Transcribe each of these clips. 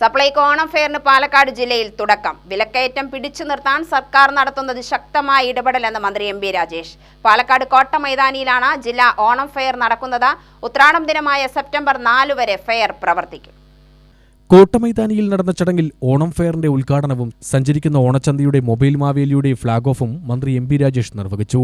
സപ്ലൈകോ ഓണം ഫെയറിന് പാലക്കാട് ജില്ലയിൽ തുടക്കം. വിലക്കയറ്റം പിടിച്ചു നിർത്താൻ സർക്കാർ നടത്തുന്നത് ശക്തമായ ഇടപെടലെന്ന് മന്ത്രി എം രാജേഷ്. പാലക്കാട് കോട്ട മൈതാനിയിലാണ് ജില്ലാ ഓണം ഫെയർ നടക്കുന്നത്. ഉത്രാടം ദിനമായ സെപ്റ്റംബർ നാല് വരെ ഫെയർ പ്രവർത്തിക്കും. കോട്ടമൈതാനിയിൽ നടന്ന ചടങ്ങിൽ ഓണം ഫെയറിന്റെ ഉദ്ഘാടനവും സഞ്ചരിക്കുന്ന ഓണച്ചന്തയുടെ മൊബൈൽ മാവേലിയുടെ ഫ്ളാഗ് ഓഫും മന്ത്രി എം രാജേഷ് നിർവഹിച്ചു.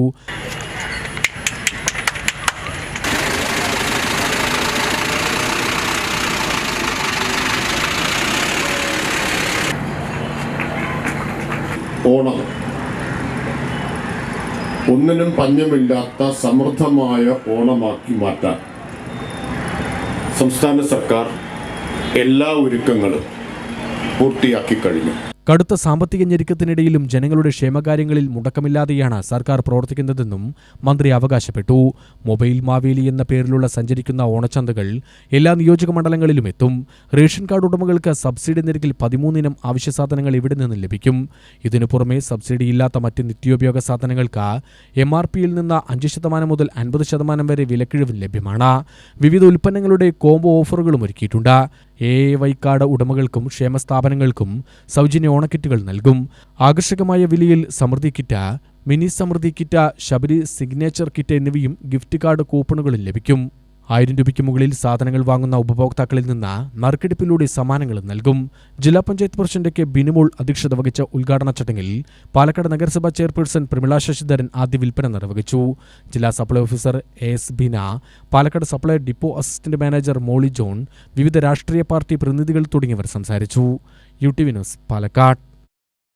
ഓണം. ഒന്നിനും പഞ്ഞമില്ലാത്ത സമൃദ്ധമായ ഓണമാക്കി മാറ്റാൻ സംസ്ഥാന സർക്കാർ എല്ലാ ഒരുക്കങ്ങളും പൂർത്തിയാക്കി കഴിഞ്ഞു. കടുത്ത സാമ്പത്തിക ഞെരുക്കത്തിനിടയിലും ജനങ്ങളുടെ ക്ഷേമകാര്യങ്ങളിൽ മുടക്കമില്ലാതെയാണ് സർക്കാർ പ്രവർത്തിക്കുന്നതെന്നും മന്ത്രി അവകാശപ്പെട്ടു. മൊബൈൽ മാവേലി എന്ന പേരിലുള്ള സഞ്ചരിക്കുന്ന ഓണച്ചന്തകൾ എല്ലാ നിയോജക മണ്ഡലങ്ങളിലും എത്തും. റേഷൻ കാർഡ് ഉടമകൾക്ക് സബ്സിഡി നിരക്കിൽ പതിമൂന്നിനം അവശ്യ സാധനങ്ങൾ ഇവിടെ നിന്ന് ലഭിക്കും? ഇതിനു പുറമെ സബ്സിഡിയില്ലാത്ത മറ്റ് നിത്യോപയോഗ സാധനങ്ങൾക്ക് എം ആർ പിയിൽ നിന്ന് അഞ്ച് ശതമാനം മുതൽ അൻപത് ശതമാനം വരെ വിലക്കിഴിവ് ലഭ്യമാണ്. വിവിധ ഉൽപ്പന്നങ്ങളുടെ കോംബോ ഓഫറുകളും ഒരുക്കിയിട്ടുണ്ട്. എ വൈക്കാട് ഉടമകൾക്കും ക്ഷേമസ്ഥാപനങ്ങൾക്കും സൗജന്യ ഓണക്കിറ്റുകൾ നൽകും. ആകർഷകമായ വിലയിൽ Samriddhi kit mini Samriddhi kit Sabari signature kit എന്നിവയും ഗിഫ്റ്റ് കാർഡ് കൂപ്പണുകളും ലഭിക്കും. ആയിരം രൂപയ്ക്ക് മുകളിൽ സാധനങ്ങൾ വാങ്ങുന്ന ഉപഭോക്താക്കളിൽ നിന്ന് നറുക്കെടുപ്പിലൂടെ സമ്മാനങ്ങൾ നൽകും. ജില്ലാ പഞ്ചായത്ത് പ്രസിഡന്റ് കെ ബിനുമോൾ അധ്യക്ഷത വഹിച്ച ഉദ്ഘാടന ചടങ്ങിൽ പാലക്കാട് നഗരസഭാ ചെയർപേഴ്സൺ പ്രമിള ശശിധരൻ ആദ്യ വിൽപ്പന നിർവഹിച്ചു. ജില്ലാ supply officer A S Beena Palakkad supply depot assistant manager Molly John വിവിധ രാഷ്ട്രീയ പാർട്ടി പ്രതിനിധികൾ തുടങ്ങിയവർ സംസാരിച്ചു. U T news Palakkad.